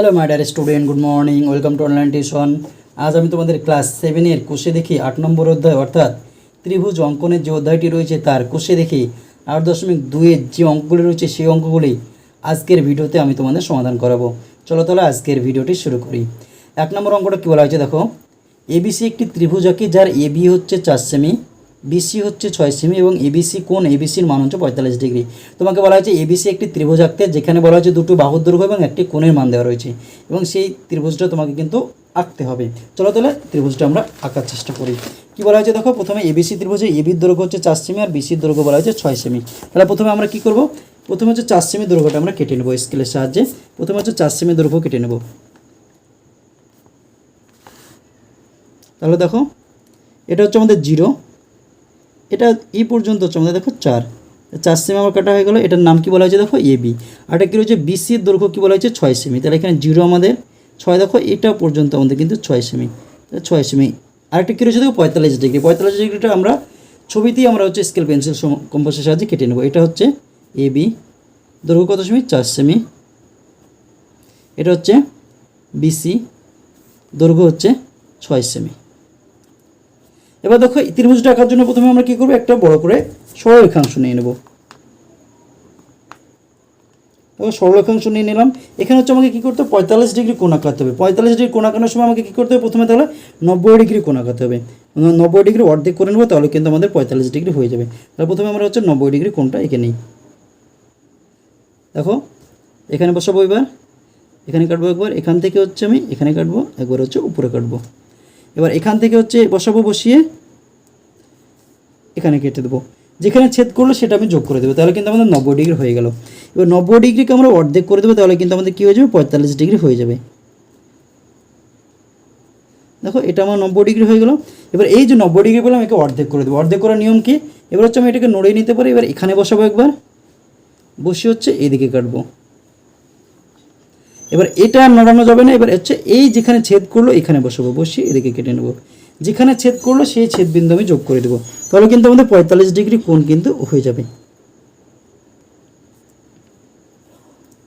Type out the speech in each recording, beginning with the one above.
Hello my dear student good morning welcome to online tuition আজ আমি তোমাদের class সেভেনের কোষে দেখি আট নম্বর অধ্যায়, অর্থাৎ ত্রিভুজ অঙ্কনের যে অধ্যায়টি রয়েছে তার কোষে দেখি আট দশমিক দুইয়ের যে অঙ্কগুলি রয়েছে সেই অঙ্কগুলি আজকের ভিডিওতে আমি তোমাদের সমাধান করাবো। চলো তাহলে আজকের ভিডিওটি শুরু করি। এক নম্বর অঙ্কটা কী বলা হয়েছে দেখো? এবিসি একটি ত্রিভুজ আঁকি, যার এবি হচ্ছে চার সেমি। বিসি হচ্ছে ছয় সেমি এবং এবিসি কোন এবিসির মান হচ্ছে পঁয়তাল্লিশ ডিগ্রি। তোমাকে বলা হয়েছে এবিসি একটি ত্রিভুজ আঁকতে যেখানে বলা হয়েছে দুটো বাহুর দৈর্ঘ্য এবং একটি কোণের মান দেওয়া রয়েছে। এবং সেই ত্রিভুজটা তোমাকে কিন্তু আঁকতে হবে। চলো তাহলে ত্রিভুজটা আমরা আঁকার চেষ্টা করি। কি বলা হয়েছে দেখো? প্রথমে এবিসি ত্রিভুজে এবির দৈর্ঘ্য হচ্ছে চার সেমি আর বিসির দৈর্ঘ্য বলা হয়েছে ছয় সেমি। তাহলে প্রথমে আমরা কি করব? প্রথমে হচ্ছে চার সেমি দৈর্ঘ্যটা আমরা কেটে নেব স্কেলের সাহায্যে। প্রথমে হচ্ছে চার সেমি দৈর্ঘ্য কেটে নেব। তাহলে দেখো, এটা হচ্ছে আমাদের জিরো। এটা এই পর্যন্ত হচ্ছে, আমাদের দেখো চার। চার সেমি আমার কাটা হয়ে গেলো, এটার নাম কি বলা হয়েছে দেখো? এ বি আর এটা কী রয়েছে? বিসির দৈর্ঘ্য কী বলা হয়েছে? ছয় সেমি তাহলে এখানে জিরো আমাদের। ছয় দেখো, এটা পর্যন্ত আমাদের কিন্তু ছয় সেমি ছয় সেমি আরেকটা কী রয়েছে দেখো? পঁয়তাল্লিশ ডিগ্রি পঁয়তাল্লিশ ডিগ্রিটা আমরা ছবিতেই আমরা হচ্ছে স্কেল পেন্সিল কম্পাসের সাহায্যে কেটে নেব। এটা হচ্ছে এ বি দৈর্ঘ্য কত সেমি চার সেমি এটা হচ্ছে বিসি দৈর্ঘ্য হচ্ছে ছয় সেমি এবার দেখো ত্রিভুজটা আঁকার জন্য প্রথমে আমরা কী করব? একটা বড় করে সরলরেখাংশ নিয়ে নেব। এবার সরলরেখাংশ নিয়ে নিলাম। এখানে হচ্ছে আমাকে কী করতে হবে? পঁয়তাল্লিশ ডিগ্রি কোণ আঁকাতে হবে। পঁয়তাল্লিশ ডিগ্রি কোণ আঁকানোর সময় আমাকে কী করতে হবে? প্রথমে তাহলে নব্বই ডিগ্রি কোণ আঁকাতে হবে। নব্বই ডিগ্রি অর্ধেক করে নেব, তাহলে কিন্তু আমাদের পঁয়তাল্লিশ ডিগ্রি হয়ে যাবে। তাহলে প্রথমে আমরা হচ্ছে নব্বই ডিগ্রি কোণটা এঁকে নিই। দেখো, এখানে বসাবো এবার। এখানে কাটবো একবার। এখান থেকে হচ্ছে আমি এখানে কাটবো, একবার হচ্ছে উপরে কাটবো। এবার এখান থেকে হচ্ছে বসাবো, বসিয়ে এখানে কেটে দেবো। যেখানে ছেদ করল সেটা আমি যোগ করে দেবো। তাহলে কিন্তু আমাদের নব্বই ডিগ্রি হয়ে গেল। এবার নব্বই ডিগ্রিকে আমরা অর্ধেক করে দেবো, তাহলে কিন্তু আমাদের কী হয়ে যাবে? পঁয়তাল্লিশ ডিগ্রি হয়ে যাবে। দেখো, এটা আমার নব্বই ডিগ্রি হয়ে গেল। এবার এই যে নব্বই ডিগ্রি পেলাম একে অর্ধেক করে দেবো। অর্ধেক করার নিয়ম কি? এবার হচ্ছে আমি এটাকে নড়িয়ে নিতে পারি। এবার এখানে বসাবো একবার। বসে হচ্ছে এইদিকে কাটবো। এবার এটা নড়ানো যাবে না। এবার হচ্ছে এই যেখানে ছেদ করল, এখানে বসাবো। বসিয়ে এদিকে কেটে নেব। যেখানে ছেদ করল, সেই ছেদ বিন্দু আমি যোগ করে দেবো। তাহলে কিন্তু আমাদের পঁয়তাল্লিশ ডিগ্রি কোণ কিন্তু হয়ে যাবে।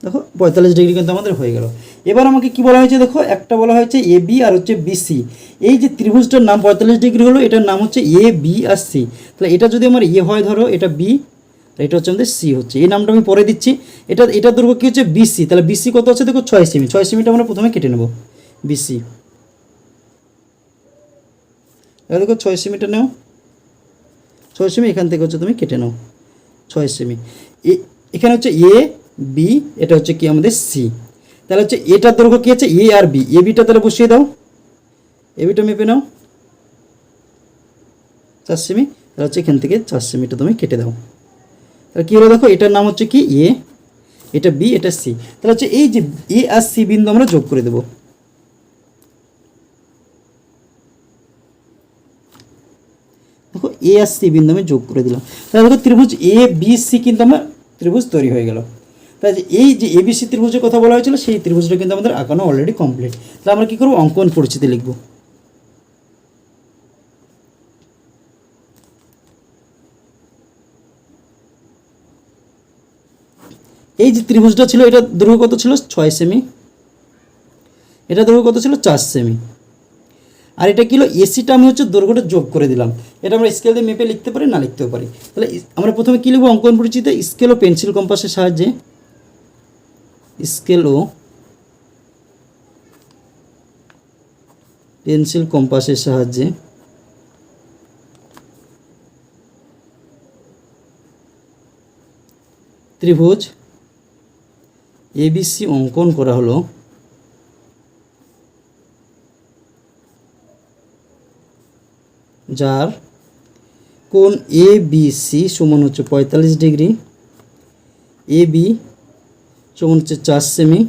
দেখো, পঁয়তাল্লিশ ডিগ্রি কিন্তু আমাদের হয়ে গেল। এবার আমাকে কি বলা হয়েছে দেখো? একটা বলা হয়েছে এ বি আর হচ্ছে বিসি এই যে ত্রিভুজটার নাম পঁয়তাল্লিশ ডিগ্রি হলো, এটার নাম হচ্ছে এ বি আর সি। তাহলে এটা যদি আমার এ হয়, ধরো, এটা বি এটা হচ্ছে আমাদের সি হচ্ছে। এই নামটা আমি পরে দিচ্ছি। এটা এটা দৈর্ঘ্য কী হচ্ছে? বিসি তাহলে বিসি কত আছে? দেখো ছয় সেমি। ছয় সেমিটা আমরা প্রথমে কেটে নেব। বিসি দেখো ছয় সেমিটা নাও। ছয় সেমি এখান থেকে হচ্ছে তুমি কেটে নাও। ছয় সেমি। এখানে হচ্ছে এ বি এটা হচ্ছে কি? আমাদের সি তাহলে হচ্ছে এটার দৈর্ঘ্য কী আছে? এ আর বি এ বিটা তাহলে বসিয়ে দাও। এ বিটা মেপে নাও। চার সেমি। তাহলে হচ্ছে এখান থেকে চার সেমিটা তুমি কেটে দাও। তাহলে কী হলো দেখো, এটার নাম হচ্ছে কি? এ, এটা বি, এটা সি। তাহলে হচ্ছে এই যে এ আর সি বিন্দু আমরা যোগ করে দেবো। দেখো, এ আর সি বিন্দু আমি যোগ করে দিলাম। তাহলে দেখো, ত্রিভুজ এ, বি, সি কিন্তু আমার ত্রিভুজ তৈরি হয়ে গেল। তাই এই যে এ, বি, সি ত্রিভুজের কথা বলা হয়েছিল, সেই ত্রিভুজটা কিন্তু আমাদের আঁকানো অলরেডি কমপ্লিট তাহলে আমরা কী করব? অঙ্কন পরিচিতি লিখব। এই যে ত্রিভুজটা ছিল, এটা দৈর্ঘ্য কত ছিল? ছয় সেমি এটা দৈর্ঘ্য কত ছিল? চার সেমি আর এটা কিলো এসিটা আমি হচ্ছে দৈর্ঘ্যটা যোগ করে দিলাম। এটা আমরা স্কেল দিয়ে মেপে লিখতে পারি, না লিখতেও পারি। তাহলে আমরা প্রথমে কী লিখব? অঙ্কন পরিচিত স্কেল ও পেন্সিল কম্পাসের সাহায্যে স্কেল ও পেন্সিল কম্পাসের সাহায্যে ত্রিভুজ এবিসি অঙ্কন করা হলো। যার কোন এ বি সি সমান হচ্ছে পঁয়তাল্লিশ ডিগ্রি এ বি সমান হচ্ছে চার সেমি,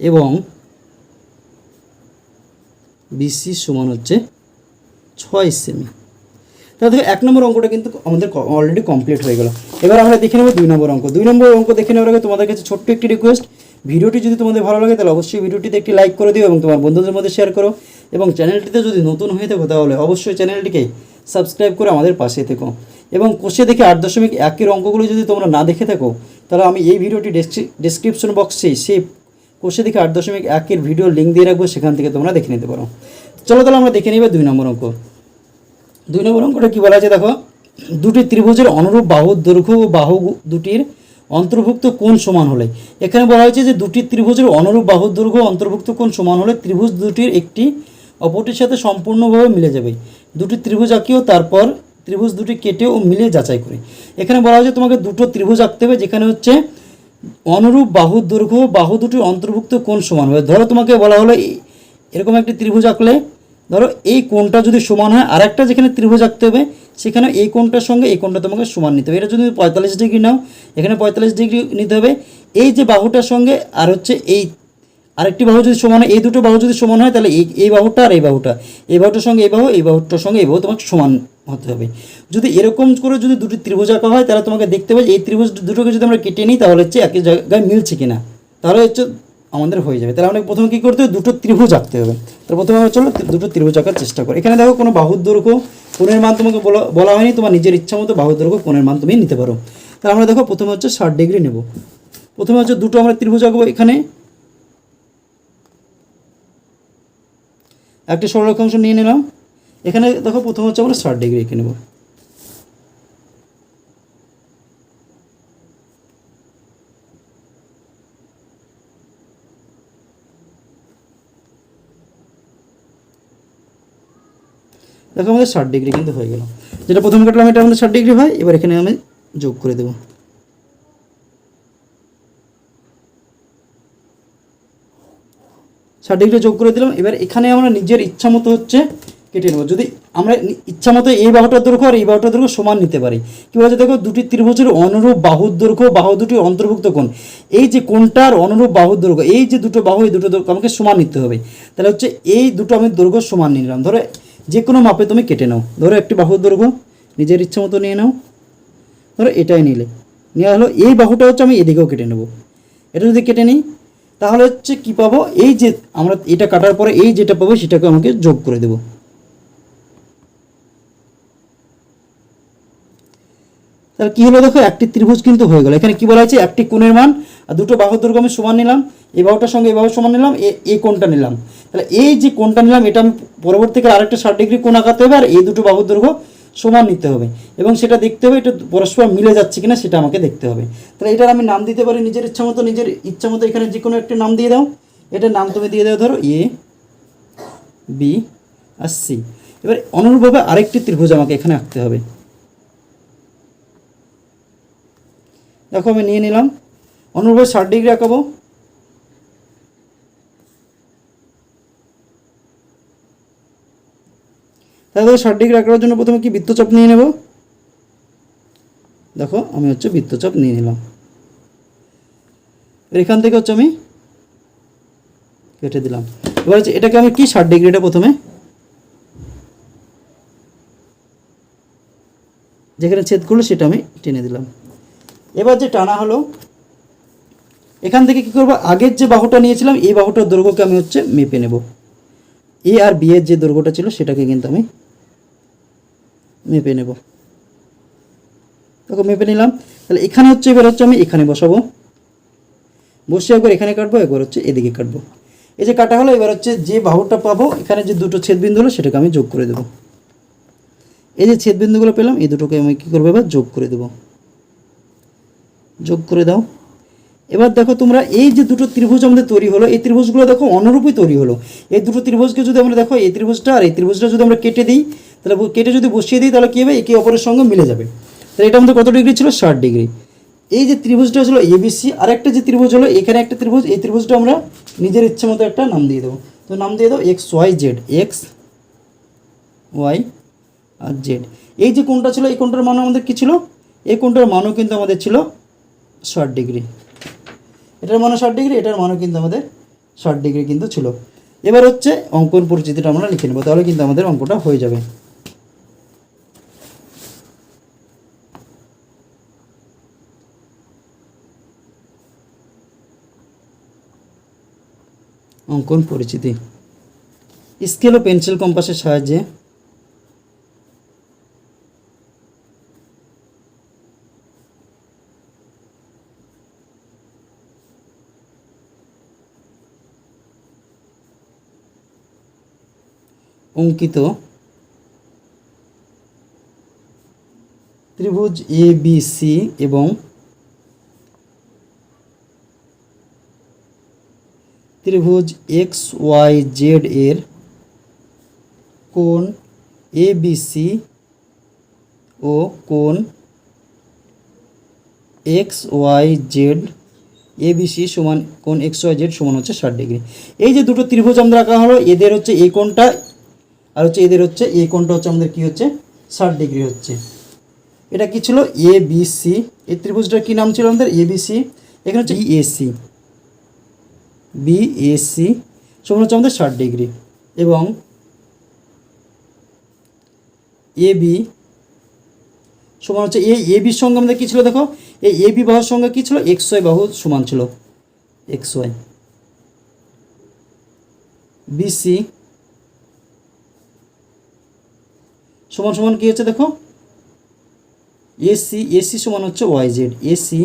এবং বিসি সমান হচ্ছে ছয় সেমি। তাহলে দেখো, এক নম্বর অঙ্কটা কিন্তু আমাদের অলরেডি কমপ্লিট হয়ে গেল। এবার আমরা দেখে নেব দুই নম্বর অঙ্ক। দুই নম্বর অঙ্ক দেখে নেওয়ার আগে তোমাদের কাছে ছোট্ট একটি রিকোয়েস্ট ভিডিওটি যদি তোমাদের ভালো লাগে, তাহলে অবশ্যই ভিডিওটিতে একটি লাইক করে দিও এবং তোমার বন্ধুদের মধ্যে শেয়ার করো। এবং চ্যানেলটিতে যদি নতুন হয়ে থাকো, তাহলে অবশ্যই চ্যানেলটিকে সাবস্ক্রাইব করে আমাদের পাশে থেকো। এবং কোষে দেখে আট দশমিক একের অঙ্কগুলো যদি তোমরা না দেখে থাকো, তাহলে আমি এই ভিডিওটি ডেসক্রিপশন বক্সে সেই কোষে দেখে আট দশমিক একের ভিডিও লিঙ্ক দিয়ে রাখব, সেখান থেকে তোমরা দেখে নিতে পারো। চলো তাহলে আমরা দেখে নিবে দুই নম্বর অঙ্ক। দুই নম্বর অঙ্কটা কী বলা আছে দেখো? দুটি ত্রিভুজের অনুরূপ বাহুর দৈর্ঘ্য ও বাহু দুটির অন্তর্ভুক্ত কোণ সমান হলে। এখানে বলা হয়েছে যে দুটি ত্রিভুজের অনুরূপ বাহুর দৈর্ঘ্য অন্তর্ভুক্ত কোণ সমান হলে ত্রিভুজ দুটির একটি অপরটির সাথে সম্পূর্ণভাবে মিলে যাবে। দুটি ত্রিভুজ আঁকিও, তারপর ত্রিভুজ দুটি কেটে ও মিলে যাচাই করে। এখানে বলা হয়েছে তোমাকে দুটো ত্রিভুজ আঁকতে হবে, যেখানে হচ্ছে অনুরূপ বাহুর দৈর্ঘ্য বাহু দুটির অন্তর্ভুক্ত কোণ সমান হবে। ধরো তোমাকে বলা হলো এরকম একটি ত্রিভুজ আঁকলে ধরো এই কোণটা যদি সমান হয় আর একটা যেখানে ত্রিভুজ আঁকতে হবে, সেখানে এই কোণটার সঙ্গে এই কোণটা তোমাকে সমান নিতে হবে। এটা যদি পঁয়তাল্লিশ ডিগ্রি নাও, এখানে পঁয়তাল্লিশ ডিগ্রি নিতে হবে। এই যে বাহুটার সঙ্গে, আর হচ্ছে এই আরেকটি বাহু যদি সমান হয়, এই দুটো বাহু যদি সমান হয়, তাহলে এই এই বাহুটা আর এই বাহুটা। এই বাহুটার সঙ্গে এই বাহু, এই বাহুটার সঙ্গে এই বাহু তোমাকে সমান হতে হবে। যদি এরকম করে যদি দুটি ত্রিভুজ আঁকা হয়, তাহলে তোমাকে দেখতে হবে এই ত্রিভুজ দুটোকে যদি আমরা কেটে নিই, তাহলে হচ্ছে একই জায়গায় মিলছে কিনা। তাহলে হচ্ছে আমাদের হয়ে যাবে। তাহলে আমাদের প্রথমে কী করতে হবে? দুটো ত্রিভুজ আঁকতে হবে। তাহলে প্রথমে আমরা চলো দুটো ত্রিভুজ আঁকার চেষ্টা করি। এখানে দেখো কোনো বাহুর দৈর্ঘ্য, কোণের মান তোমাকে বলা বলা হয়নি। তোমার নিজের ইচ্ছা মতো বাহুর দৈর্ঘ্য, কোণের মান তুমি নিতে পারো। তাহলে আমরা দেখো প্রথমে হচ্ছে ষাট ডিগ্রি নেব। প্রথমে হচ্ছে দুটো আমরা ত্রিভুজ আঁকবো এখানে। একটি সরলরেখাংশ নিয়ে নিলাম। এখানে দেখো প্রথম হচ্ছে আমরা ষাট ডিগ্রি এঁকে নেব। দেখো আমাদের ষাট ডিগ্রি কিন্তু হয়ে গেল। যেটা প্রথম কাটলাম, এটা আমাদের ষাট ডিগ্রি হয়, এবার এখানে আমি যোগ করে দেবো। ষাট ডিগ্রি যোগ করে দিলাম, এবার এখানে আমরা নিজের ইচ্ছা মতো হচ্ছে কেটে নেব। যদি আমরা ইচ্ছা মতো এই বাহুটার দৈর্ঘ্য আর এই বাহুটার দৈর্ঘ্য সমান নিতে পারি, কী বলছে দেখো, দুটি ত্রিভুজের অনুরূপ বাহুর দৈর্ঘ্য, বাহু দুটি অন্তর্ভুক্ত কোণ। এই যে কোণটার অনুরূপ বাহুর দৈর্ঘ্য, এই যে দুটো বাহু, এই দুটো আমাকে সমান নিতে হবে। তাহলে হচ্ছে এই দুটো আমি দৈর্ঘ্য সমান নিলাম। ধরো যে কোনো মাপে তুমি কেটে নাও। ধরো একটি বাহুর দৈর্ঘ্য, নিজের ইচ্ছা মতো নিয়ে নাও। ধরো এটাই নিলে। নেওয়া হলো, এই বাহুটা হচ্ছে আমি এদিকেও কেটে নেব। এটা যদি কেটে নিই, তাহলে হচ্ছে কি পাবো? এই যে আমরা এটা কাটার পরে এই যেটা পাবো, সেটাকে আমাকে যোগ করে দেব। তাহলে কি হলো দেখো, একটি ত্রিভুজ কিন্তু হয়ে গেল। এখানে কি বলা হয়েছে? একটি কোণের মান আর দুটো বাহুর দৈর্ঘ্য আমি সমান নিলাম, এই বাহুটার সঙ্গে এই বাহু সমান নিলাম, এ- কোণটা নিলাম। তাহলে এই যে কোনটা নিলাম, এটা আমি পরবর্তীকালে আরেকটা ষাট ডিগ্রি কোণ আঁকাতে হবে, আর এই দুটো বাহুর দৈর্ঘ্য সমান নিতে হবে। এবং সেটা দেখতে হবে, এটা পরস্পর মিলে যাচ্ছে কিনা সেটা আমাকে দেখতে হবে। তাহলে এটার আমি নাম দিতে পারি নিজের ইচ্ছা মতো, নিজের ইচ্ছা মতো এখানে যে কোনো একটা নাম দিয়ে দাও। এটার নাম তুমি দিয়ে দাও, ধরো এ, বি, আর সি। এবার অনুরূপভাবে আরেকটি ত্রিভুজ আমাকে এখানে আঁকতে হবে। দেখো আমি নিয়ে নিলাম। অনুরূপভাবে ষাট ডিগ্রি আঁকাবো। তাহলে ষাট ডিগ্রি আঁকার জন্য প্রথমে কি বৃত্তচাপ নিয়ে নেব? দেখো, আমি হচ্ছে বৃত্তচাপ নিয়ে নিলাম। এখান থেকে হচ্ছে আমি কেটে দিলাম। এবার হচ্ছে এটাকে আমি কি ষাট ডিগ্রিটা প্রথমে? যেখানে ছেদ করল সেটা আমি টেনে দিলাম। এবার যে টানা হলো এখান থেকে কি করব? আগের যে বাহুটা নিয়েছিলাম, এই বাহুটার দৈর্ঘ্যকে আমি হচ্ছে মেপে নেব। এ আর বি এর যে দৈর্ঘ্যটা ছিল, সেটাকে কিন্তু আমি মেপে নেব। দেখো, মেপে নিলাম। তাহলে এখানে হচ্ছে, এবার হচ্ছে আমি এখানে বসাবো। বসে একবার এখানে কাটবো, একবার হচ্ছে এদিকে কাটবো। এই যে কাটা হলো, এবার হচ্ছে যে বাহুটা পাবো, এখানে যে দুটো ছেদবিন্দু হলো, সেটাকে আমি যোগ করে দেবো। এই যে ছেদবিন্দুগুলো পেলাম, এই দুটোকে আমি কী করব এবার? যোগ করে দেবো। যোগ করে দাও। এবার দেখো তোমরা এই যে দুটো ত্রিভুজ আমাদের তৈরি হলো, এই ত্রিভুজগুলো দেখো অনুরূপই তৈরি হলো। এই দুটো ত্রিভুজকে যদি আমরা দেখো, এই ত্রিভুজটা আর এই ত্রিভুজটা যদি আমরা কেটে দিই, তাহলে কেটে যদি বসিয়ে দিই, তাহলে কী হবে? একে অপরের সঙ্গে মিলে যাবে। তাহলে এটা আমাদের কত ডিগ্রি ছিল? ষাট ডিগ্রি। এই যে ত্রিভুজটা ছিল এবিসি আর একটা যে ত্রিভুজ হলো, এখানে একটা ত্রিভুজ, এই ত্রিভুজটা আমরা নিজের ইচ্ছে মতো একটা নাম দিয়ে দেবো। তো নাম দিয়ে দাও X Y Z X Y আর জেড এই যে কোনটা ছিল, এই কোনটার মান আমাদের কী ছিল? এই কোনটার মানও কিন্তু আমাদের ছিল ষাট ডিগ্রি। এটার মানও ষাট ডিগ্রি এটার মানও কিন্তু আমাদের ষাট ডিগ্রি কিন্তু ছিল। এবার হচ্ছে অঙ্কন পরিচিতিটা আমরা লিখে নেব, তাহলে কিন্তু আমাদের অঙ্কটা হয়ে যাবে। অঙ্কন পরিচিতি। স্কেল ও পেন্সিল কম্পাসের সাহায্যে অঙ্কিত। ত্রিভুজ এ বি সি এবং ত্রিভুজ এক্স ওয়াই জেড এর কোণ এ বি সি ও কোণ X Y Z A B C সমান কোন এক্স ওয়াই জেড সমান হচ্ছে ষাট ডিগ্রি। এই যে দুটো ত্রিভুজ আমরা আঁকা হলো, এদের হচ্ছে এই কোণটা আর হচ্ছে এদের হচ্ছে, এই কোণটা হচ্ছে আমাদের কি হচ্ছে? ষাট ডিগ্রি হচ্ছে। এটা কি ছিল? এ বি সি এই ত্রিভুজটার কী নাম ছিল আমাদের? এ বি সি এখানে হচ্ছে A C B A C সমান হচ্ছে আমাদের ষাট ডিগ্রি। এবং এ বি সমান হচ্ছে এই এ বির সঙ্গে আমাদের কী ছিল দেখো? এই এ বি বাহুর সঙ্গে কী ছিল? এক্স ওয়াই বাহু সমান ছিল। এক্স ওয়াই বিসি সমান সমান কী হচ্ছে দেখো? এসি এসি সমান হচ্ছে ওয়াই জেড এসি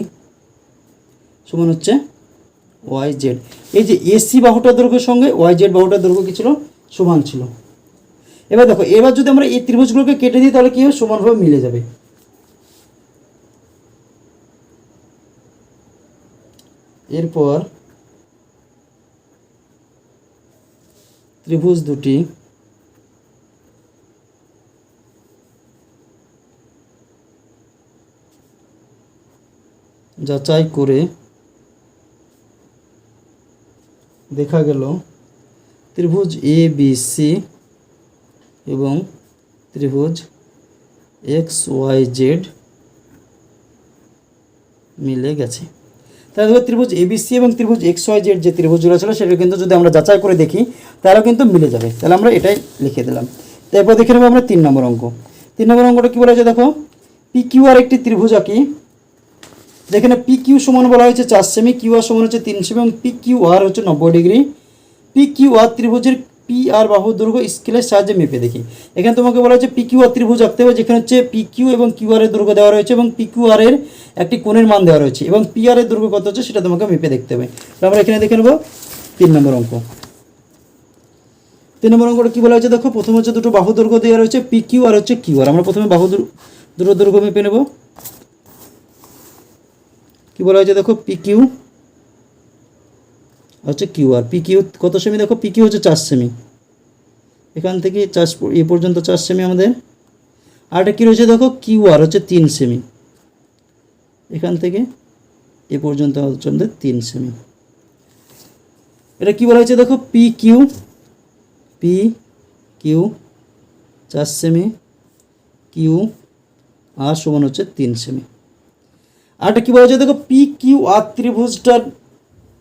সমান হচ্ছে ওয়াই জেড এই যে এসি বাহুটার দৈর্ঘ্যের সঙ্গে ওয়াই জেড বাহুটার দৈর্ঘ্য কী ছিল? সমান ছিল। এবার দেখো, এবার যদি আমরা এই ত্রিভুজগুলোকে কেটে দিই, তাহলে কী হবে? সমানভাবে মিলে যাবে। এরপর ত্রিভুজ দুটি যাচাই করে দেখা গেল ত্রিভুজ এ বি সি এবং ত্রিভুজ এক্স ওয়াই জেড মিলে গেছে। তাহলে দেখো ত্রিভুজ এবিসি এবং ত্রিভুজ এক্স ওয়াই জেড যে ত্রিভুজগুলো ছিল সেটা কিন্তু যদি আমরা যাচাই করে দেখি তাহলেও কিন্তু মিলে যাবে। তাহলে আমরা এটাই লিখে দিলাম। তারপর দেখে নেব আমরা তিন নম্বর অঙ্ক। তিন নম্বর অঙ্কটা কী বলা হয়েছে দেখো? পি কিউ আর একটি ত্রিভুজ আঁকি। যেখানে পি কিউ সমান বলা হয়েছে চার সেমি কিউ আর সমান হচ্ছে তিন সেমি এবং পি কিউ আর হচ্ছে নব্বই ডিগ্রি। পি কিউ আর ত্রিভুজের পি আর বাহু দৈর্ঘ্য স্কেলের সাহায্যে মেপে দেখি। এখানে তোমাকে বলা হয়েছে পি কিউ আর ত্রিভুজ আঁকতে হবে, যেখানে হচ্ছে পি কিউ এবং কিউ আর এর দৈর্ঘ্য দেওয়া রয়েছে এবং পি কিউ আর এর একটি কোণের মান দেওয়া রয়েছে এবং পি আর এর দৈর্ঘ্য কত হচ্ছে সেটা তোমাকে মেপে দেখতে হবে। আমরা এখানে দেখে নেব তিন নম্বর অঙ্ক। তিন নম্বর অঙ্কটা কী বলা হয়েছে? দেখো, প্রথমে হচ্ছে দুটো বাহু দৈর্ঘ্য দেওয়া রয়েছে পি কিউ আর হচ্ছে কিউ আর আমরা প্রথমে বাহু দুটো দৈর্ঘ্য মেপে নেব। কি বলা হয়েছে দেখো? পি কিউ হচ্ছে কিউ আর পি কিউ কত সেমি দেখো পি কিউ হচ্ছে চার সেমি এখান থেকে চার এ পর্যন্ত চার সেমি আমাদের। আর একটা কী রয়েছে দেখো? কিউ আর হচ্ছে তিন সেমি এখান থেকে এ পর্যন্ত হচ্ছে আমাদের তিন সেমি এটা কী বলা হয়েছে দেখো? পি কিউ পি কিউ চার সেমি কিউ আর সমান হচ্ছে তিন সেমি আরেকটা কী বলা হচ্ছে দেখো পি কিউ আর ত্রিভুজটার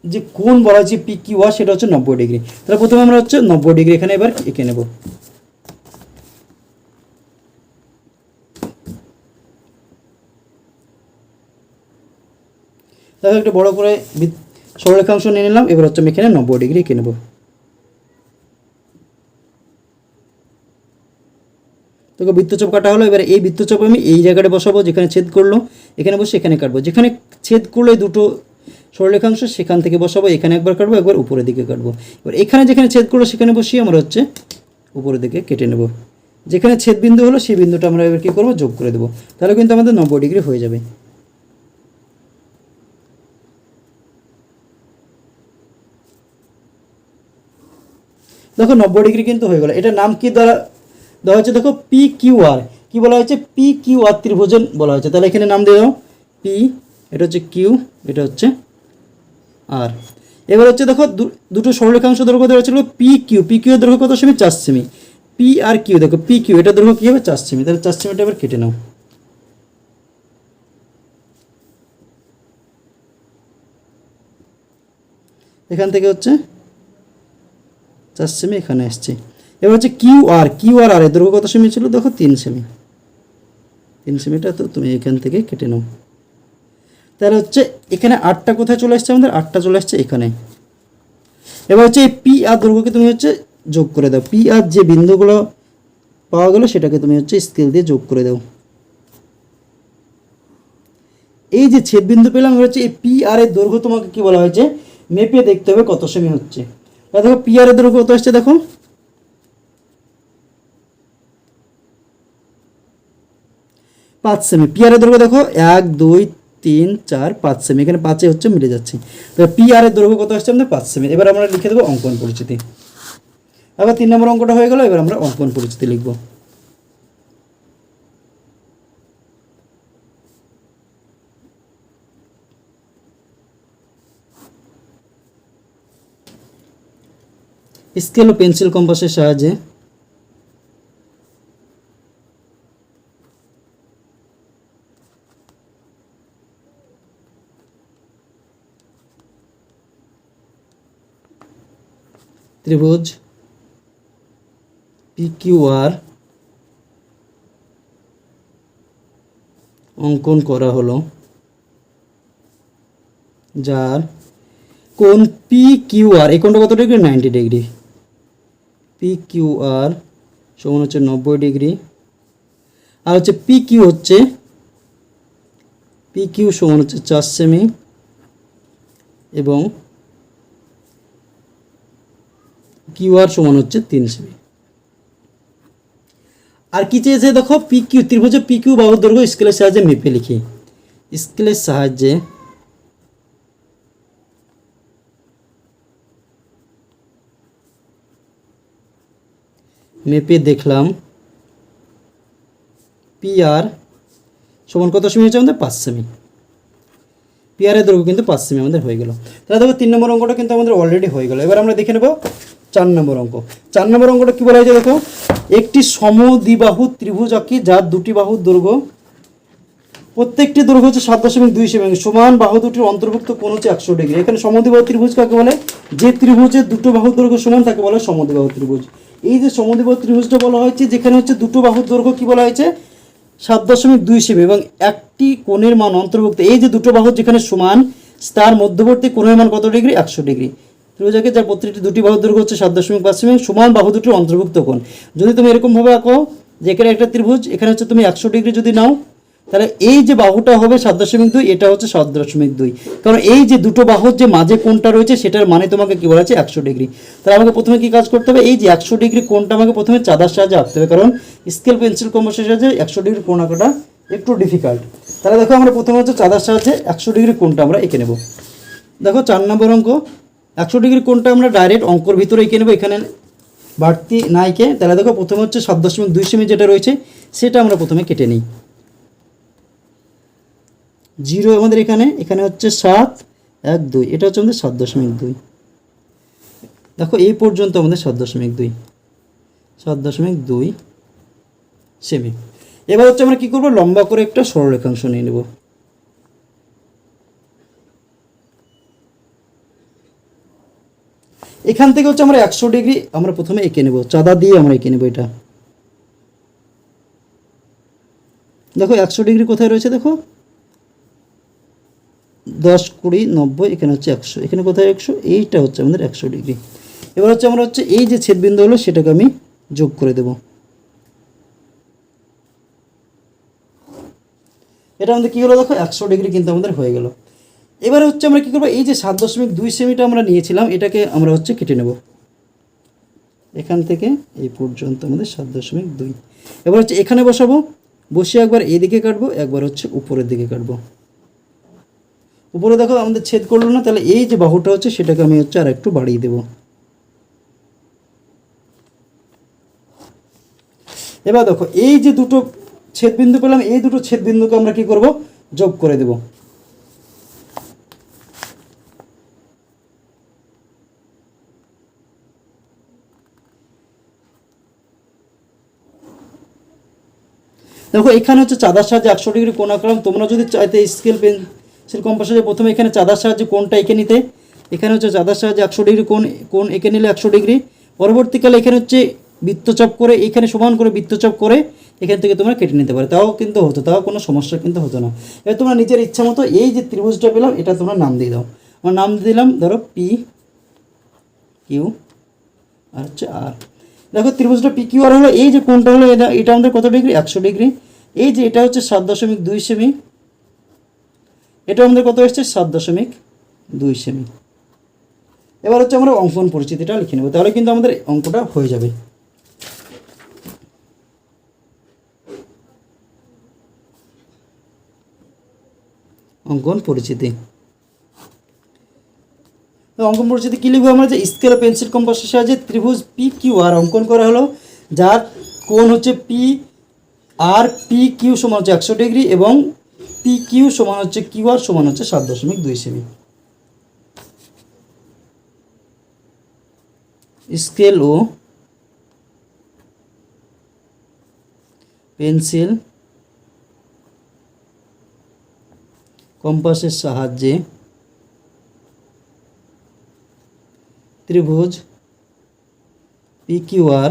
যে কোন বলা হচ্ছে পি কিউ আর, সেটা হচ্ছে নব্বই ডিগ্রি। তাহলে প্রথমে আমরা হচ্ছে নব্বই ডিগ্রি এখানে এবার এঁকে নেব। দেখো, একটু বড় করে সরলরেখাংশ নিয়ে নিলাম, এবার হচ্ছে আমি এখানে নব্বই ডিগ্রি এঁকে নেব। দেখো, বৃত্তচাপ কাটা হলো, এবার এই বৃত্তচাপ আমি এই জায়গাটা বসাবো যেখানে ছেদ করল, এখানে বসে এখানে কাটবো। যেখানে ছেদ করল দুটো সরলরেখাংশ, সেখান থেকে বসাবো, এখানে একবার কাটবো, একবার উপরের দিকে কাটবো। এবার এখানে যেখানে ছেদ করল, সেখানে বসিয়ে আমরা হচ্ছে উপরের দিকে কেটে নেব। যেখানে ছেদ বিন্দু হলো, সেই বিন্দুটা আমরা এবার কী করব, যোগ করে দেবো। তাহলে কিন্তু আমাদের নব্বই ডিগ্রি হয়ে যাবে। দেখো, নব্বই ডিগ্রি কিন্তু হয়ে গেল। এটার নাম কি দ্বারা দেওয়া হয়েছে, দেখো পি কিউ আর কী বলা হয়েছে? পি কিউ আর ত্রিভুজন বলা হয়েছে। তাহলে এখানে নাম দিয়ে দাও। পি এটা হচ্ছে কিউ এটা হচ্ছে আর এবার হচ্ছে, দেখো দুটো সরলরেখাংশ দৈর্ঘ্য দেওয়া ছিল পি কিউ পি কিউ দৈর্ঘ্য কত সেমি? চার সেমি। পি আর কিউ দেখো পি কিউ এটা দৈর্ঘ্য কী হবে? চার সেমি। তাহলে চার সেমিটা এবার কেটে নাও। এখান থেকে হচ্ছে, চার সেমি এখানে এসছে এবার হচ্ছে কিউ আর কিউ আর আর এর দৈর্ঘ্য কত সেমি ছিল, দেখো তিন সেমি তিন সেমিটা তো তুমি এখান থেকে কেটে নাও। তাহলে হচ্ছে এখানে আটটা কোথায় চলে আসছে আমাদের? আটটা চলে আসছে এখানে। এবার হচ্ছে এই পি আর দৈর্ঘ্যকে তুমি হচ্ছে যোগ করে দাও। পি আর যে বিন্দুগুলো পাওয়া গেলো, সেটাকে তুমি হচ্ছে স্কেল দিয়ে যোগ করে দাও। এই যে ছেদ বিন্দু পেলাম হচ্ছে এই পি আর এর দৈর্ঘ্য তোমাকে কি বলা হয়েছে? মেপে দেখতে হবে কত সেমি হচ্ছে। দেখো পি আর এর দৈর্ঘ্য কত আসছে দেখো? পাঁচ সেমি পিয়ারের দৈর্ঘ্য দেখো, এক, দুই, তিন, চার, পাঁচ সেমি এখানে পাঁচে হচ্ছে মিলে যাচ্ছে। তো পি আর এর দৈর্ঘ্য কত আসছে আমাদের? পাঁচ সেমি এবার আমরা লিখে দেবো অঙ্কন পরিচিতি। আবার তিন নম্বর অঙ্কটা হয়ে গেল, এবার আমরা অঙ্কন পরিচিতি লিখব। স্কেল ও পেন্সিল কম্পাসের সাহায্যে ত্রিভুজ, পিকিউআর অঙ্কন করা হলো, যার কোন পি আর এই কোনটা কত degree? Ninety degree. P Q সমান হচ্ছে নব্বই ডিগ্রি। আর হচ্ছে পি হচ্ছে পি কিউ সমান হচ্ছে চার সেমি। এবং কিউ আর সমান হচ্ছে তিন সেমি। আর কি চেয়েছে দেখো পি কিউ ত্রিভুজে পি কিউ বাহুর দৈর্ঘ্য স্কেলের সাহায্যে মেপে লিখি। স্কেলের সাহায্যে মেপে দেখলাম পি আর সমান কত সেমি হচ্ছে আমাদের? পাঁচ সেমি। পি আর এর দৈর্ঘ্য কিন্তু পাঁচ সেমি আমাদের হয়ে গেল। তাহলে দেখো তিন নম্বর অঙ্কটা কিন্তু আমাদের অলরেডি হয়ে গেল। এবার আমরা দেখে নেব চার নম্বর অঙ্ক। চার নম্বর অঙ্কটা কী বলা হয়েছে দেখো? একটি সমদ্বিবাহু ত্রিভুজ আঁকি, যার দুটি বাহুর দৈর্ঘ্য, প্রত্যেকটি দৈর্ঘ্য হচ্ছে সাত দশমিক দুই সেমি সমান বাহু দুটির অন্তর্ভুক্ত কোণ হচ্ছে একশো ডিগ্রি। এখানে সমদ্বিবাহু ত্রিভুজ কাকে বলে? যে ত্রিভুজের দুটো বাহুর দৈর্ঘ্য সমান তাকে বলা সমদ্বিবাহু ত্রিভুজ। এই যে সমদ্বিবাহু ত্রিভুজটা বলা হয়েছে, যেখানে হচ্ছে দুটো বাহুর দৈর্ঘ্য কি বলা হয়েছে? সাত দশমিক দুই সেমি, এবং একটি কোণের মান অন্তর্ভুক্ত। এই যে দুটো বাহু যেখানে সমান, তার মধ্যবর্তী কোণের মান কত ডিগ্রি? একশো ডিগ্রি। ত্রিভুজাকে যার প্রত্যেকটি দুটি বাহুর দৈর্ঘ্য হচ্ছে সাত দশমিক পাঁচ সেমি সমান বাহু দুটির অন্তর্ভুক্ত কোণ। যদি তুমি এরকমভাবে আঁকো যে এখানে একটা ত্রিভুজ, এখানে হচ্ছে তুমি একশো ডিগ্রি যদি নাও, তাহলে এই যে বাহুটা হবে সাত দশমিক দুই, এটা হচ্ছে সাত দশমিক দুই। কারণ এই যে দুটো বাহুর যে মাঝে কোণটা রয়েছে, সেটার মানে তোমাকে কি বলা একশো ডিগ্রি। তাহলে আমাকে প্রথমে কি কাজ করতে হবে? এই যে একশো ডিগ্রি কোণটা আমাকে প্রথমে চাঁদার সাহায্যে আঁকতে হবে, কারণ স্কেল পেন্সিল কম্পাসের সাহায্যে একশো ডিগ্রি কোণ আঁকাটা একটু ডিফিকাল্ট তাহলে দেখো আমরা প্রথমে হচ্ছে চাঁদার সাহায্যে একশো ডিগ্রি কোণটা আমরা এঁকে নেব। দেখো চার নম্বর অঙ্ক একশো ডিগ্রি কোনটা আমরা ডাইরেক্ট অঙ্কর ভিতরে এঁকে নেব এখানে বাড়তি না এঁকে তাহলে দেখো, প্রথমে হচ্ছে সাত দশমিক দুই সেমি যেটা রয়েছে, সেটা আমরা প্রথমে কেটে নিই। জিরো আমাদের এখানে এখানে হচ্ছে সাত, এক, দুই। এটা হচ্ছে আমাদের সাত দশমিক দুই। দেখো, এই পর্যন্ত আমাদের সাত দশমিক দুই। সাত দশমিক দুই সেমি। এবার হচ্ছে আমরা কী করব? লম্বা করে একটা সরলরেখাংশ নিয়ে নেব। এখান থেকে হচ্ছে আমরা একশো ডিগ্রি আমরা প্রথমে এঁকে নেব, চাঁদা দিয়ে আমরা এঁকে নেব এটা। দেখো, একশো ডিগ্রি কোথায় রয়েছে দেখো? দশ কুড়ি নব্বই, এখানে হচ্ছে একশো। এখানে কোথায় একশো? এইটা হচ্ছে আমাদের একশো ডিগ্রি। এবার হচ্ছে আমরা হচ্ছে এই যে ছেদবিন্দু হলো, সেটাকে আমি যোগ করে দেব। এটা আমাদের কী হলো দেখো? একশো ডিগ্রি কিন্তু আমাদের হয়ে গেল। এবারে হচ্ছে আমরা কী করব? এই যে সাত দশমিক দুই সেমিটা আমরা নিয়েছিলাম, এটাকে আমরা হচ্ছে কেটে নেব। এখান থেকে এই পর্যন্ত আমাদের সাত দশমিক দুই। এবার হচ্ছে এখানে বসাবো, বসে একবার এদিকে কাটবো, একবার হচ্ছে উপরের দিকে কাটবো। উপরে দেখো আমাদের ছেদ করল না, তাহলে এই যে বাহুটা হচ্ছে সেটাকে আমি হচ্ছে আর একটু বাড়িয়ে দেব। এবার দেখো, এই যে দুটো ছেদবিন্দু পেলাম, এই দুটো ছেদবিন্দুকে আমরা কি করব? যোগ করে দেব। দেখো, এখানে হচ্ছে চাঁদার সাহায্যে একশো ডিগ্রি কোণ আঁকলাম তোমরা যদি চাইতে স্কেল পেন সেল কম্পাসে প্রথমে এখানে চাঁদার সাহায্যে কোনটা এঁকে নিতে। এখানে হচ্ছে চাঁদার সাহায্যে একশো ডিগ্রি কোন কোন এঁকে নিলে একশো ডিগ্রি। পরবর্তীকালে এখানে হচ্ছে বৃত্তচাপ করে, এখানে সমান করে বৃত্তচাপ করে, এখান থেকে তোমরা কেটে নিতে পারে। তাও কিন্তু হতো, তাও কোনো সমস্যা কিন্তু হতো না। এবার তোমরা নিজের ইচ্ছা মতো এই যে ত্রিভুজটা পেলাম, এটা তোমরা নাম দিয়ে দাও। আমার নাম দিলাম, ধরো পি কিউ আর হচ্ছে আর দেখো, ত্রিভুজটা পি কিউ আর হলো, এই যে কোনটা হলো, এটা এটা আমাদের কত ডিগ্রি? একশো ডিগ্রি। এই যে এটা হচ্ছে সাত দশমিক দুই সেমি। এটা আমাদের কত এসছে? সাত দশমিক দুই সেমি। এবার হচ্ছে আমরা অঙ্কন পরিচিতিটা লিখে নেব, তাহলে কিন্তু আমাদের অঙ্কটা হয়ে যাবে। অঙ্কন পরিচিতি। অঙ্কন পরিচিতি কী লিখব আমরা? যে স্কেল, পেন্সিল কম্পাসের সাহায্যে ত্রিভুজ পি কিউ আর অঙ্কন করা হলো যার কোণ হচ্ছে পি আর পি কিউ সমান হচ্ছে একশো ডিগ্রি এবং পি কিউ সমান হচ্ছে কিউ আর সমান হচ্ছে সাত দশমিক দুই সেমি। স্কেল ও পেন্সিল কম্পাসের সাহায্যে ত্রিভুজ পিকিউআর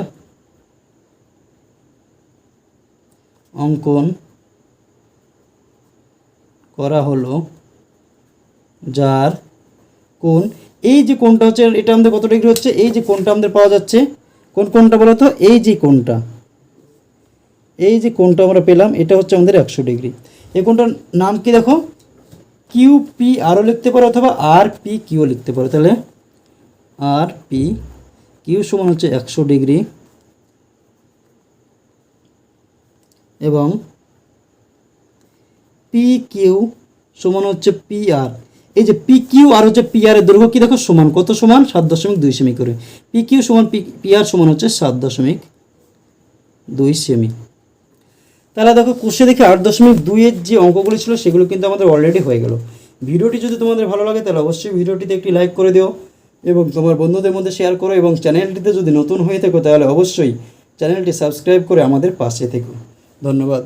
অঙ্কন করা হলো যার কোণ। এই যে কোণটা হচ্ছে, এটা আমাদের কত ডিগ্রি হচ্ছে? এই যে কোণটা আমাদের পাওয়া যাচ্ছে, কোন কোণটা বলো তো? এই যে কোণটা। এই যে কোণটা আমরা পেলাম, এটা হচ্ছে আমাদের একশো ডিগ্রি এই কোণটার নাম কি দেখো? কিউ পি আরও লিখতে পারো অথবা আর পি কিউ লিখতে পারো। তাহলে আর পি কিউ সমান হচ্ছে একশো ডিগ্রি। এবং পি কিউ সমান হচ্ছে পি আর এই যে পি কিউ আর হচ্ছে পি আর এর দৈর্ঘ্য কি দেখো? সমান কত সমান? সাত দশমিক দুই সেমি করে। পি কিউ সমান পি আর সমান হচ্ছে সাত দশমিক দুই সেমি। তাহলে দেখো, কোষে দেখে আট দশমিক দুইয়ের যে অঙ্কগুলি ছিল, সেগুলো কিন্তু আমাদের অলরেডি হয়ে গেল। ভিডিওটি যদি তোমাদের ভালো লাগে, তাহলে অবশ্যই ভিডিওটিতে একটি লাইক করে দিও। এবং তোমার বন্ধুদের মধ্যে শেয়ার করো এবং চ্যানেলটিতে যদি নতুন হয়ে থাকো, তাহলে অবশ্যই চ্যানেলটি সাবস্ক্রাইব করে আমাদের পাশে থেকো। ধন্যবাদ।